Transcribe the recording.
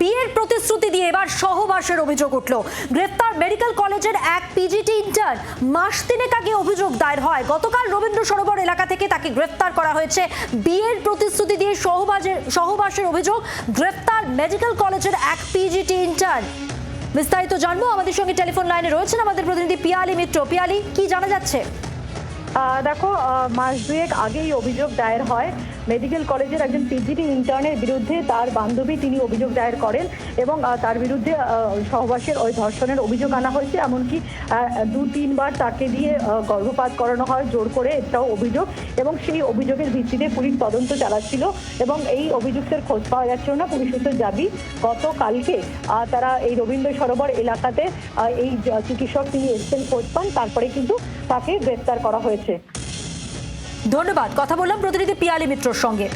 বিয়ের প্রতিশ্রুতি দিয়ে এবার সহবাসের অভিযোগ উঠল। গ্রেফতার মেডিকেল কলেজের এক পিজিটি ইন্টার্ন মাস তিনেক আগে অভিযোগ দায়ের হয়। গতকাল রবীন্দ্র সরোবর এলাকা থেকে তাকে গ্রেফতার করা হয়েছে। বিয়ের প্রতিশ্রুতি দিয়ে সহবাসের সহবাসের অভিযোগ, গ্রেফতার মেডিকেল কলেজের এক পিজিটি ইন্টার্ন বিস্তারিত জানব। আমাদের সঙ্গে টেলিফোন লাইনে রয়েছেন আমাদের প্রতিনিধি পিয়ালি মিত্র। পিয়ালি, কি জানা যাচ্ছে? দেখো মাস দুয়েক আগেই অভিযোগ দায়ের হয়। মেডিকেল কলেজের একজন পিজিটি ইন্টার্নের বিরুদ্ধে তার বান্ধবী তিনি অভিযোগ দায়ের করেন এবং তার বিরুদ্ধে সহবাসের ওই ধর্ষণের অভিযোগ আনা হয়েছে। এমনকি দু, তিনবার তাকে দিয়ে গর্ভপাত করানো হয় জোর করে এটাও অভিযোগ এবং সেই অভিযোগের ভিত্তিতে পুলিশ তদন্ত চালাচ্ছিল এবং এই অভিযুক্তের খোঁজ পাওয়া যাচ্ছিল না। পুলিশ সূত্রে দাবি গতকালকে তারা এই রবীন্দ্র সরোবর এলাকাতে এই চিকিৎসক তিনি এসছেন, খোঁজ পান। তারপরে কিন্তু তাকে গ্রেপ্তার করা হয়েছে। ধন্যবাদ কথা বললাম প্রতিনিধি পিয়ালি মিত্রর সঙ্গে।